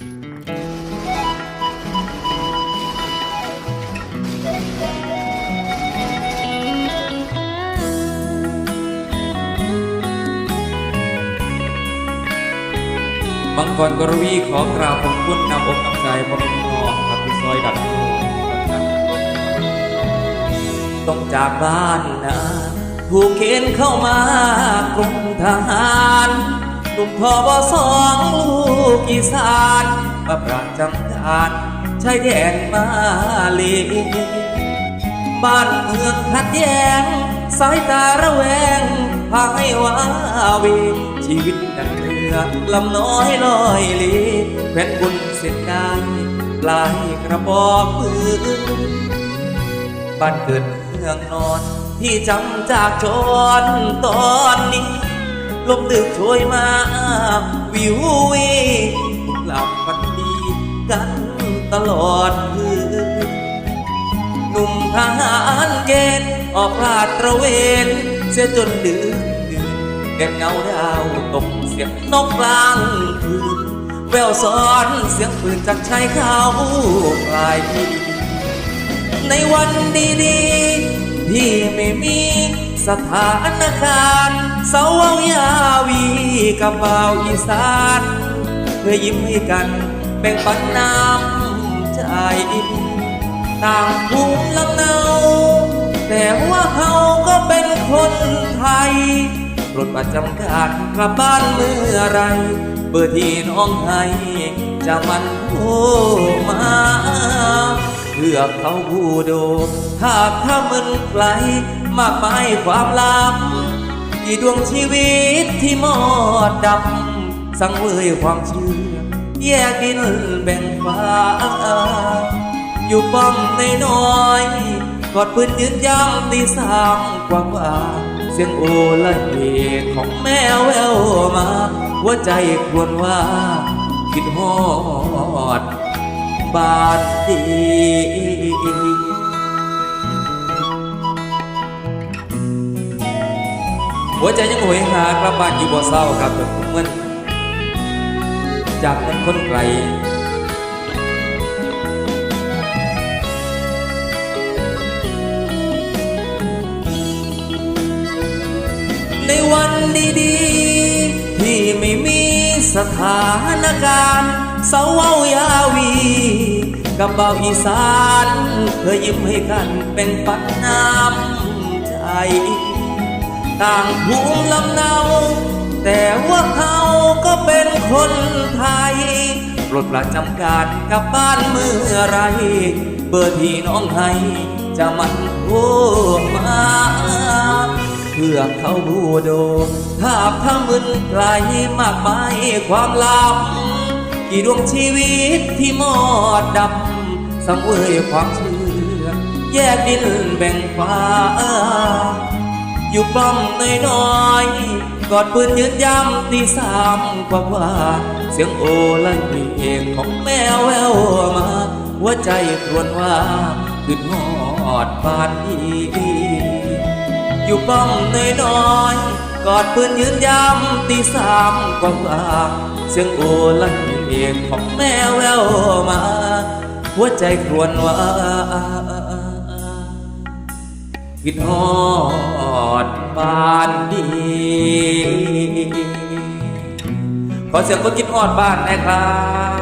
มังกรกรวีขอกราบขอบคุณนำอกนำใจพ่อแม่พี่น้องครับที่ซอยดัดต้องจากบ้านนะถูกเกณฑ์เข้ามากรมทหาร หนุ่มทอบสองลูกอีสานมาประจำการชายแดนมาเลบ้านเมืองขัดแย้ง สายตาระแวงพาให้ว้าเวชีวิตดังเรือลำน้อยลอยเลแผ่นบุญเส้นได้ปลายกระบอกปืนบ้านเกิดเมืองนอน ที่จำจากจนตอน ลมดึกช่วยมาวิววีหลับฝันดีกันตลอดคืนหนุ่มทหารเกณฑ์ออกลาดตระเวน เสียจนดึกดื่นแก่เงาดาวตกเสียงนกกลางคืนแววซ้อนเสียงปืนจากชายเขาปลายปีในวันดีๆที่ไม่มีสถานการณ์ เสาเว้ายาวีกับบ่าอีสานเพื่อยิ้มให้กันแบ่งปันน้ำใจต่างภูมิลำเนาแต่ว่าเขาก็เป็นคนไทยรถประจำการกลับบ้านเมื่อไรเบอร์ที่น้องให้จะมันโทรมาเพื่อเขาผู้โดหากถ้ามันไกลมากมายความลับ ดวงชีวิตที่มอดดำสังเวยความเชื่อ แยกดินแบ่งฟ้า อยู่ป้อมในน้อยกอดปืนยืนยามตีสามกว่าว่า เสียงโอละเหตของแม่แววมาหัวใจควรว่าคิดฮอดบาดดี หัวใจยังโหยหากลับบ้านอยู่บ่เศร้าครับแต่ผมเหมือนจากเป็นคนไกลในวันดีๆ ที่ไม่มีสถานการณ์เสาเว้ายาวีกับเบาอีสานเคยยิ้มให้กันเป็นปันน้ำใจ ต่างภูมิลำเนา แต่ว่าเขาก็เป็นคนไทยปลดประจำการกลับบ้านเมื่อไร เบอร์ที่น้องให้จะมันโทรมา เพื่อเขาบูโดภาพทั้งมึนไกลมากมายความลับ กี่ดวงชีวิตที่มอดดำสังเวยความเชื่อ แยกดินแบ่งฟ้า อยู่ป้อมน้อยๆกอดปืนยืนย้ำตีสามกว่าว่า เสียงโอละเพลงของแม่แววมาหัวใจครวญว่าขึ้นหอดปานดีอยู่ป้อมน้อยๆกอดปืนยืนย้ำตีสามกว่าว่า เสียงโอละเพลงของแม่แววมา หัวใจครวญว่าคิดฮอด บ้านดีขอเสียงคนคิดฮอดบ้านนะครับ